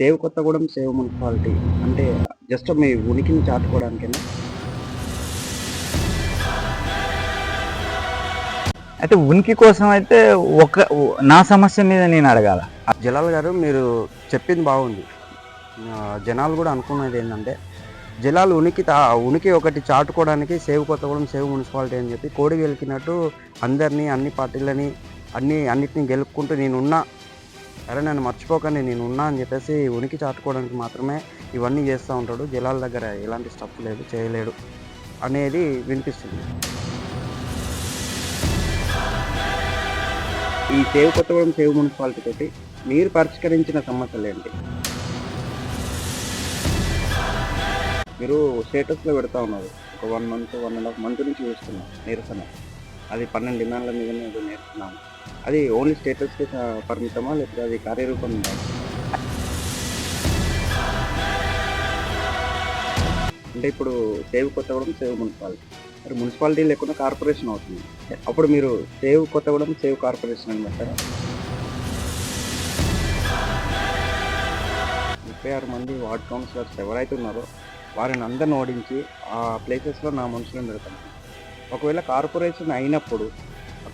Save Kothagudem save municipality. అంటే just మీ ఉనికిని చాటుకోవడానికేనా? అయితే ఉనికి కోసం అయితే ఒక నా సమస్య మీద నేను అడగాల. జలాల్ గారు మీరు చెప్పింది బాగుంది. జనాలు కూడా అనుకున్నది ఏంటంటే జలాలు ఉనికి తా- ఉనికి ఒకటి చాటుకోవడానికి సేవ్ కొత్తగూడెం సేవ్ మున్సిపాలిటీ అని చెప్పి కోడి గెలికినట్టు అందరినీ అన్ని పార్టీలని అన్ని అన్నిటిని గెలుపుకుంటూ నేనున్నా. అరే నన్ను మర్చిపోకండి నేను ఉన్నా అని చెప్పేసి ఉనికి చాటుకోవడానికి మాత్రమే ఇవన్నీ చేస్తూ ఉంటాడు. జలాల దగ్గర ఎలాంటి స్టఫ్ లేదు చేయలేడు అనేది వినిపిస్తుంది. ఈ సేవ్ కొత్తగూడెం సేవ్ మున్సిపాలిటీ తోటి మీరు పరిష్కరించిన సమస్యలు ఏంటి? మీరు స్టేటస్లో పెడతా ఉన్నారు. ఒక one month one and half month నుంచి చూస్తున్నాం నిరసన అది పన్నెండు డిమాండ్ల మీదనే నేను నేర్చుకున్నాను అది ఓన్లీ స్టేటస్కి పరిమితమా? లేకపోతే అది కార్యరూపం ఉందా అంటే ఇప్పుడు సేవ్ కొత్తగూడెం సేవ్ మున్సిపాలిటీ. మరి మున్సిపాలిటీ లేకుండా కార్పొరేషన్ అవుతుంది. అప్పుడు మీరు సేవ్ కొత్తగూడెం సేవ్ కార్పొరేషన్ అనమాట ముప్పై ఆరు మంది వార్డ్ కౌన్సిలర్స్ ఎవరైతే ఉన్నారో వారిని అందరిని ఓడించి ఆ ప్లేసెస్లో నా మనుషులను పెడతాను ఒకవేళ కార్పొరేషన్ అయినప్పుడు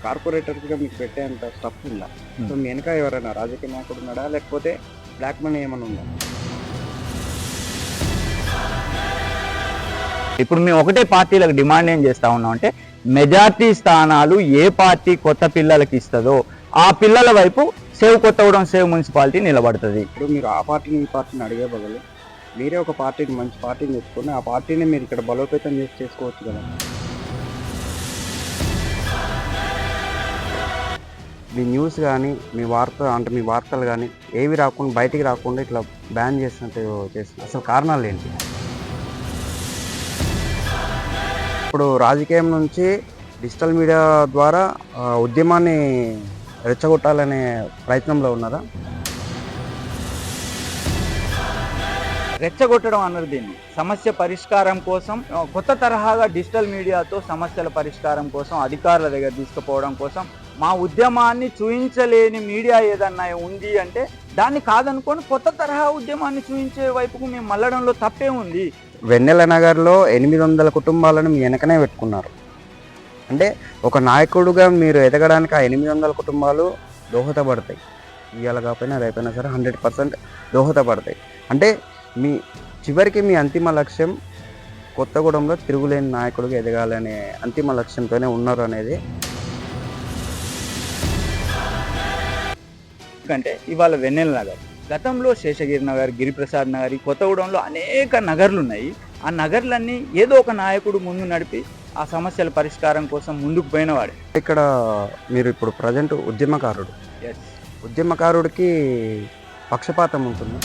ఆ కార్పొరేటర్స్గా మీకు పెట్టేంత స్టఫ్ ఉందా? సో మీ వెనక ఎవరైనా రాజకీయ నాయకుడు ఉన్నాడా? లేకపోతే బ్లాక్ మనీ ఏమైనా ఉందా? ఇప్పుడు మేము ఒకటే పార్టీలకు డిమాండ్ ఏం చేస్తా ఉన్నాం అంటే మెజార్టీ స్థానాలు ఏ పార్టీ కొత్త పిల్లలకి ఇస్తుందో ఆ పిల్లల వైపు సేవ్ కొత్తగూడెం సేవ్ మున్సిపాలిటీ నిలబడుతుంది. ఇప్పుడు మీరు ఆ పార్టీని ఈ పార్టీని అడిగే బదులు మీరే ఒక పార్టీని మంచి పార్టీని తెచ్చుకొని ఆ పార్టీని మీరు ఇక్కడ బలోపేతం చేసి చేసుకోవచ్చు కదా. మీ న్యూస్ కానీ మీ వార్త అంటే మీ వార్తలు కానీ ఏవి రాకుండా బయటికి రాకుండా ఇట్లా బ్యాన్ చేసినట్టు చేస్తుంది అసలు కారణాలు ఏంటి? ఇప్పుడు రాజకీయం నుంచి డిజిటల్ మీడియా ద్వారా ఉద్యమాన్ని రెచ్చగొట్టాలనే ప్రయత్నంలో ఉన్నారా రెచ్చగొట్టడం అన్నది దీన్ని. సమస్య పరిష్కారం కోసం కొత్త తరహాగా డిజిటల్ మీడియాతో సమస్యల పరిష్కారం కోసం అధికారుల దగ్గర తీసుకుపోవడం కోసం మా ఉద్యమాన్ని చూయించలేని మీడియా ఏదన్నా ఉంది అంటే దాన్ని కాదనుకొని కొత్త తరహా ఉద్యమాన్ని చూయించే వైపుకు మేము మళ్ళడంలో తప్పే ఉంది. వెన్నెల నగర్లో ఎనిమిది వందల కుటుంబాలను మీ వెనకనే పెట్టుకున్నారు. అంటే ఒక నాయకుడుగా మీరు ఎదగడానికి ఆ ఎనిమిది వందల కుటుంబాలు దోహదపడతాయి. ఇవాళ కాకపోయినా రేపైనా సరే హండ్రెడ్ పర్సెంట్ దోహదపడతాయి. అంటే మీ చివరికి మీ అంతిమ లక్ష్యం కొత్తగూడెంలో తిరుగులేని నాయకుడిగా ఎదగాలనే అంతిమ లక్ష్యంతోనే ఉన్నారు అనేది ఎందుకంటే ఇవాళ వెన్నెల నగర్. గతంలో శేషగిరి నగర్ గిరిప్రసాద్ నగర్ కొత్తగూడెంలో అనేక నగర్లు ఉన్నాయి ఆ నగర్లన్నీ ఏదో ఒక నాయకుడు ముందు నడిపి ఆ సమస్యల పరిష్కారం కోసం ముందుకు పోయినవాడే. ఇక్కడ మీరు ఇప్పుడు ప్రజెంట్ ఉద్యమకారుడు. ఉద్యమకారుడికి పక్షపాతం ఉంటుంది.